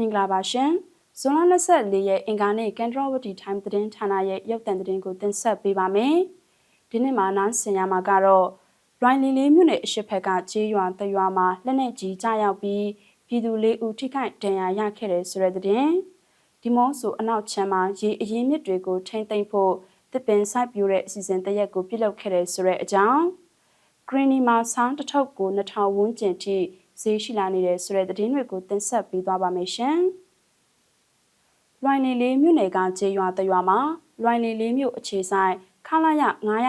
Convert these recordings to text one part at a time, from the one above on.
မင်္ဂလာပါရှင်ဇွန်လ24ရက်အင်္ဂါနေ့ကန်ထရဝတီ time သတင်းဌာနရဲ့ရုပ်သံသတင်းကိုတင်ဆက်ပေးပါမယ်ဒီနေ့မှာနားဆင်ရမှာကတော့လွိုင်လီလေးမြို့နယ်အရှိဖက်ကကျေးရွာတရွာမှာလက်နက်ကြီးကြားရောက်ပြီးပြည်သူလေးဦးထိခိုက်ဒဏ်ရာရခဲ့တဲ့ဆိုတဲ့သတင်းဒီမောဆိုအနောက်ချမ်းမှာရေအရင်မြစ်တွေကိုထိမ့်သိမ့်ဖို့တစ်ပင်စိုက်ပြိုတဲ့အစီအစဉ်တရက်ကိုပြုလုပ်ခဲ့တဲ့ဆိုတဲ့အကြောင်းဂရင်းနီမှာဆောင်းတစ်ထုပ်ကို2000ဝန်းကျင်ထိ ဈေးရှိလာနေတဲ့ဆိုတဲ့သတင်းတွေကိုတင်ဆက်ပေးသွားပါမယ်ရှင်။လွိုင်နေလေးမြို့နယ်ကကျေးရွာတရွာမှာလွိုင်နေလေးမြို့အခြေဆိုင်ခလာရ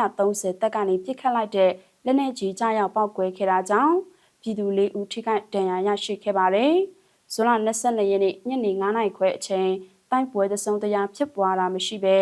930တက်ကနေပြစ်ခတ်လိုက်တဲ့လက်နက်ကြီးကြားရောက်ပောက်ကွဲခဲ့တာကြောင့်ပြည်သူလေးဦးထိခိုက်ဒဏ်ရာရရှိခဲ့ပါတယ်။ဇွန်လ22ရက်နေ့ညနေ9:00နာရီခွဲအချိန်တိုက်ပွဲသစုံတရားဖြစ်ပွားတာမရှိဘဲ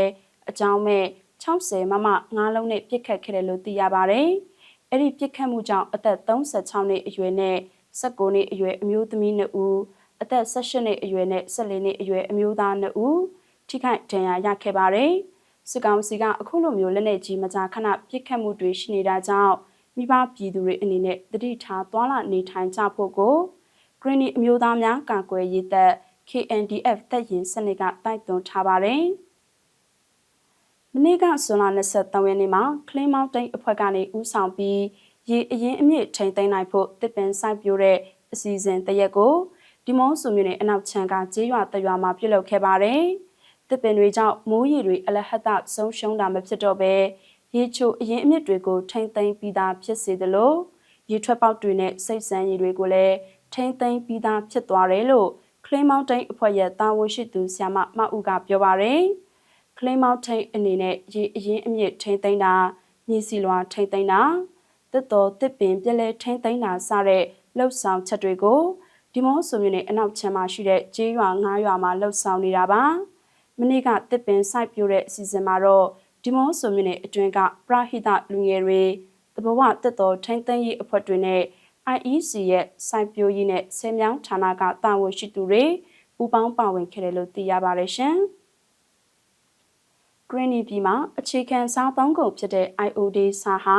အကြောင်းမဲ့60မမ9လုံးနဲ့ပြစ်ခတ်ခဲ့တယ်လို့သိရပါတယ်။အဲ့ဒီပြစ်ခတ်မှုကြောင့်အသက်36နှစ်အရွယ်နဲ့ 19နှစ်အရွယ်အမျိုးသမီး2ဦးအသက်18နှစ်အရွယ်နဲ့14နှစ်အရွယ်အမျိုးသား2ဦးထိခိုက်ဒဏ်ရာရခဲ့ပါတယ်။စစ်ကောင်စီကအခုလိုမျိုးလက်နက်ကြီးမကြာခဏပစ်ခတ်မှုတွေရှိနေတာကြောင့်မိဘပြည်သူတွေအနေနဲ့တတိထားသွာလာနေထိုင်ကြဖို့ကို Green အမျိုးသားများကာကွယ်ရေးတပ် KNDF တပ်ရင်စနစ်ကတိုက်တွန်းထားပါတယ်။မနေ့ကဇွန်လ23ရက်နေ့မှာ Clean Mountain အဖွဲ့ကနေဦးဆောင်ပြီး ရေအရင်အမြင့်ထိန်သိမ်းနိုင်ဖို့တစ်ပင်စိုက်ပြိုးတဲ့အစီအစဉ်တရက်ကိုဒီမောဆူမြို့နယ်အနောက်ချမ်းကကျေးရွာတရွာမှာပြုလုပ်ခဲ့ပါတယ်။တစ်ပင်တွေကြောင့်မိုးရေတွေအလဟတ်ဆုံးရှုံးတာမဖြစ်တော့ဘဲရေချိုအရင်အမြင့်တွေကိုထိန်သိမ်းပြီးသားဖြစ်စေသလိုရေထွက်ပေါက်တွေနဲ့စိတ်ဆန်းရည်တွေကိုလည်းထိန်သိမ်းပြီးသားဖြစ်သွားတယ်လို့ Clay Mountain အဖွဲ့ရဲ့တာဝန်ရှိသူဆ iam မအူကပြောပါရယ် Clay Mountain အနေနဲ့ရေအရင်အမြင့်ထိန်သိမ်းတာမြေစီလွာထိန်သိမ်းတာ တစ်တော်တစ်ပင်ပြလဲထိမ့်သိမ်းတာစတဲ့လှုပ်ဆောင်ချက်တွေကိုဒီမောဆိုမျိုးနဲ့အနောက်ချမ်းမှာရှိတဲ့ကျေးရွာ၅ရွာမှာလှုပ်ဆောင်နေတာပါမနေ့ကတစ်ပင်စိုက်ပြိုတဲ့အစီအစဉ်မှာတော့ဒီမောဆိုမျိုးနဲ့အတွင်းကပရဟိတလူငယ်တွေတဘဝတက်တော်ထိမ့်သိမ်းရေးအဖွဲ့တွေနဲ့ IEC ရဲ့စိုက်ပျိုးရေးနဲ့ဆယ်မြောင်းဌာနကတာဝန်ရှိသူတွေပူးပေါင်းပါဝင်ခဲ့တယ်လို့သိရပါတယ်ရှင်။ Green ပြည်မှာအခြေခံစားသုံးကုန်ဖြစ်တဲ့ IOD စာဟာ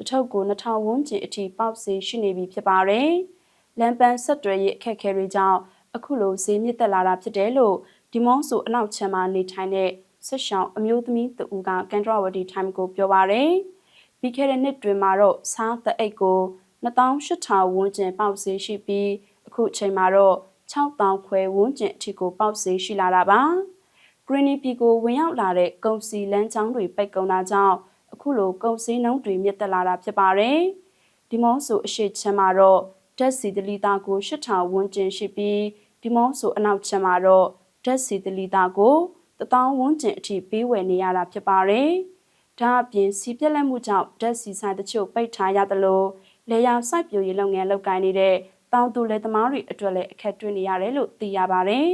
တထုပ်ကို2000ဝန်းကျင်အထိပေါက်ဈေးရှိနေပြီဖြစ်ပါတယ်။လမ်းပန်းဆက်တွဲရေးအခက်အခဲတွေကြောင့်အခုလိုဈေးမြင့်တက်လာတာဖြစ်တယ်လို့ဒီမွန်ဆိုအနောက်ချမ်းမှာနေထိုင်တဲ့ဆက်ရှောင်းအမျိုးသမီးတဦးကကန်ထရဝတီ time ကိုပြောပါရယ်။ပြီးခဲ့တဲ့နှစ်တွင်မှာတော့စားသအိတ်ကို2800ဝန်းကျင်ပေါက်ဈေးရှိပြီးအခုချိန်မှာတော့6000ခွဲဝန်းကျင်အထိကိုပေါက်ဈေးရှိလာတာပါ။ Greeny ပြည်ကိုဝင်ရောက်လာတဲ့ကုန်စည်လမ်းကြောင်းတွေပိတ်ကုန်တာကြောင့် အခုလိုကုန်စည်နှုန်းတွေမြင့်တက်လာတာဖြစ်ပါတယ်။ဒီမောဆိုအရှိချမ်းမှာတော့ဓာတ်စီတလီတာကို8000ဝန်းကျင်ရှိပြီးဒီမောဆိုအနောက်ချမ်းမှာတော့ဓာတ်စီတလီတာကို1000ဝန်းကျင်အထိပေးဝယ်နေရတာဖြစ်ပါတယ်။ဒါအပြင်စီပြက်လက်မှုကြောင့်ဓာတ်စီဆိုင်တချို့ပိတ်ထားရသလိုလေယာဉ်စိုက်ပျိုးရေးလုပ်ငန်းလုပ်ကိုင်နေတဲ့တောင်သူလယ်သမားတွေအတွက်လည်းအခက်တွေ့နေရတယ်လို့သိရပါတယ်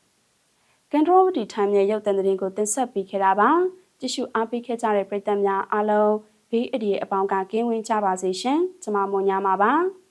။ကန်ထရိုဝတီထိုင်းမြေရုပ်သံသတင်းကိုတင်ဆက်ပေးခဲ့တာပါ။ ကြည့်ရှုအားပေးခဲ့ကြတဲ့ပရိသတ်များအားလုံးဘေးအဒီရဲ့အပေါင်းကကင်းဝေးကြပါစေရှင်ကျွန်မမွန်ညာမှာပါ။